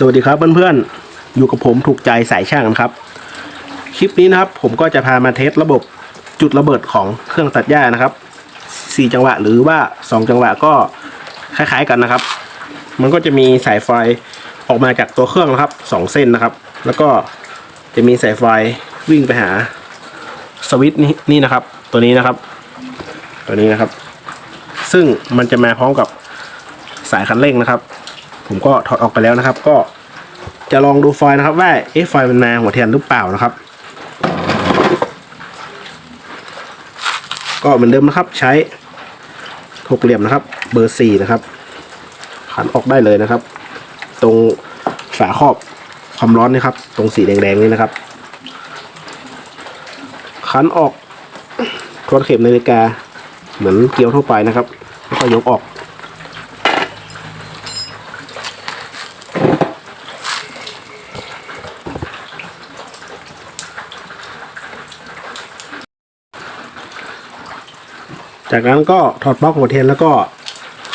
สวัสดีครับเพื่อนๆ อยู่กับผมถูกใจสายช่างนะครับ คลิปนี้นะครับผมก็จะพามาเทสระบบจุดระเบิดของเครื่องตัดหญ้านะครับ 4 จังหวะหรือว่า 2 จังหวะก็คล้ายๆกันนะครับ มันก็จะมีสายไฟออกมาจากตัวเครื่องนะครับ 2 เส้นนะครับ แล้วก็จะมีสายไฟวิ่งไปหาสวิตช์นี่นี่นะครับ ตัวนี้นะครับ ตัวนี้นะครับ ซึ่งมันจะมาพร้อมกับสายคันเร่งนะครับ ผมก็ถอดออกไปแล้วนะครับ ก็จะลองดูไฟนะครับว่าเอ๊ะไฟมันมาหัวเทียนหรือเปล่านะครับ ก็เหมือนเดิมนะครับใช้หกเหลี่ยมนะครับ เบอร์สี่นะครับขันออกได้เลยนะครับ ตรงฝาครอบความร้อนนี่ครับ ตรงสีแดงๆนี่นะครับขันออกทวนเข็มนาฬิกาเหมือนเกลียวทั่วไปนะครับแล้วก็ยกออก จากนั้นก็ถอดบล็อกหัวเทียนแล้วก็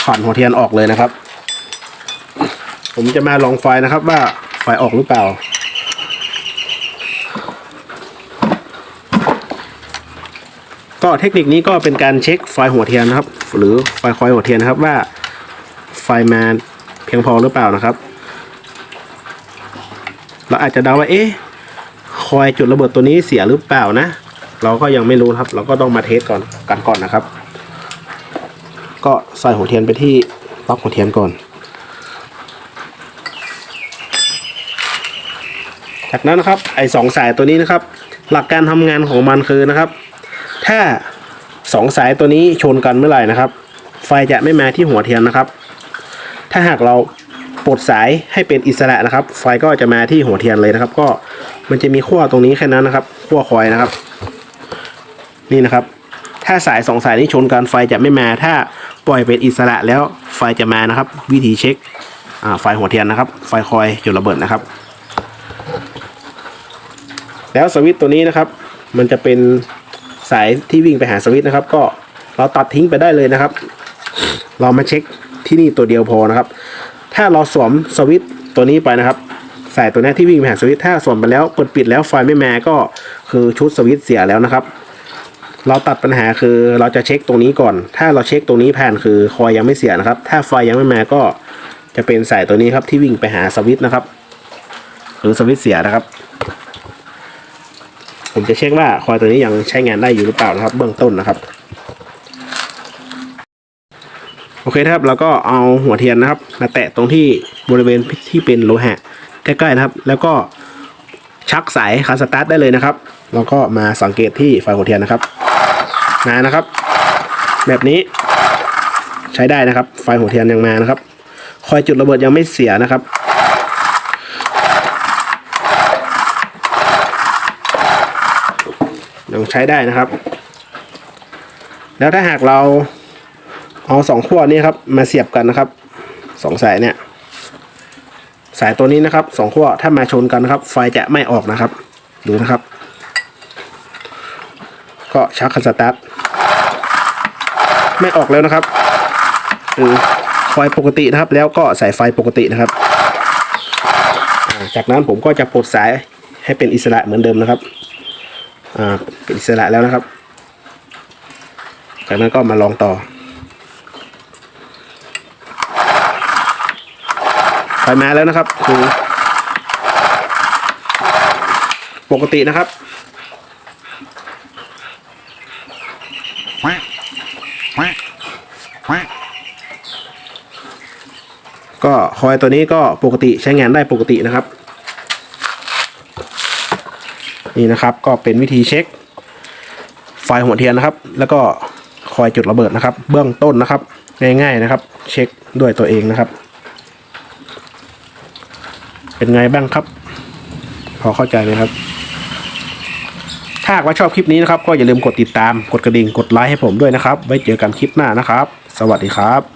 ขอนหัวเทียนออกเลยนะครับ ผมจะมาลองไฟนะครับว่าไฟออกหรือเปล่า ก็เทคนิคนี้ก็เป็นการเช็คไฟหัวเทียนนะครับ หรือไฟคอยหัวเทียนนะครับว่าไฟมาเพียงพอหรือเปล่านะครับ เราอาจจะเดาว่าเอ๊ะคอยจุดระเบิดตัวนี้เสียหรือเปล่านะ เราก็ยังไม่รู้ครับ เราก็ต้องมาเทสก่อนกันก่อนนะครับ ก็ใส่หัวเทียนไปที่ปลั๊กหัวเทียนก่อน จากนั้นนะครับไอ้สองสายตัวนี้นะครับ หลักการทำงานของมันคือนะครับ ถ้าสองสายตัวนี้ชนกันเมื่อไหร่นะครับ ไฟจะไม่มาที่หัวเทียนนะครับ ถ้าหากเราปลดสายให้เป็นอิสระนะครับ ไฟก็จะมาที่หัวเทียนเลยนะครับ ก็มันจะมีขั้วตรงนี้แค่นั้นนะครับขั้วคอยนะครับ นี่นะครับ ถ้าสายสองสายนี้ชนกันไฟจะไม่มาถ้า ปล่อยเป็นอิสระแล้วไฟจะมานะครับ วิธีเช็คไฟหัวเทียนนะครับ ไฟคอยจุดระเบิดนะครับ แล้วสวิตตัวนี้นะครับ มันจะเป็นสายที่วิ่งไปหาสวิตนะครับ ก็เราตัดทิ้งไปได้เลยนะครับ เรามาเช็คที่นี่ตัวเดียวพอนะครับ ถ้าเราสวมสวิตตัวนี้ไปนะครับสายตัวนี้ที่วิ่งไปหาสวิตถ้าสวมไปแล้วเปิดปิดแล้วไฟไม่มาก็คือชุดสวิตเสียแล้วนะครับ เราตัดปัญหาคือเราจะเช็คตรงนี้ก่อน ถ้าเราเช็คตรงนี้ผ่านคือคอยยังไม่เสียนะครับ ถ้าไฟยังไม่มาก็จะเป็นสายตัวนี้ครับที่วิ่งไปหาสวิตช์นะครับหรือสวิตช์เสียนะครับ ผมจะเช็คว่าคอยตัวนี้ยังใช้งานได้อยู่หรือเปล่านะครับ เบื้องต้นนะครับ โอเคครับเราก็เอาหัวเทียนนะครับ มาแตะตรงที่บริเวณที่เป็นโลหะใกล้ๆนะครับ แล้วก็ชักสายคาสตาร์ทได้เลยนะครับ แล้วก็มาสังเกตที่ไฟหัวเทียนนะครับ มานะครับ แบบนี้ใช้ได้นะครับ ไฟหัวเทียนยังมานะครับ คอยจุดระเบิดยังไม่เสียนะครับยังใช้ได้นะครับ แล้วถ้าหากเราเอาสองขั้วนี้ครับ มาเสียบกันนะครับสองสายเนี่ยสายตัวนี้นะครับสองขั้วถ้ามาชนกันนะครับ ไฟจะไม่ออกนะครับ ดูนะครับ ก็ชักคันสตาร์ท ไม่ออกแล้วนะครับคือไฟปกตินะครับ แล้วก็ใสายไฟปกตินะครับ จากนั้นผมก็จะปลดสายให้เป็นอิสระเหมือนเดิมนะครับอ่าเป็นอิสระแล้วนะครับ จากนั้นก็มาลองต่อไฟมาแล้วนะครับคือปกตินะครับ คอยตัวนี้ก็ปกติใช้งานได้ปกตินะครับ นี่นะครับก็เป็นวิธีเช็ค ไฟหัวเทียนนะครับ แล้วก็คอยจุดระเบิดนะครับ เบื้องต้นนะครับ ง่ายๆนะครับ เช็คด้วยตัวเองนะครับ เป็นไงบ้างครับ พอเข้าใจไหมครับ ถ้าหากว่าชอบคลิปนี้นะครับ ก็อย่าลืมกดติดตามกดกระดิ่งกดไลค์ให้ผมด้วยนะครับ ไว้เจอกันคลิปหน้านะครับ สวัสดีครับ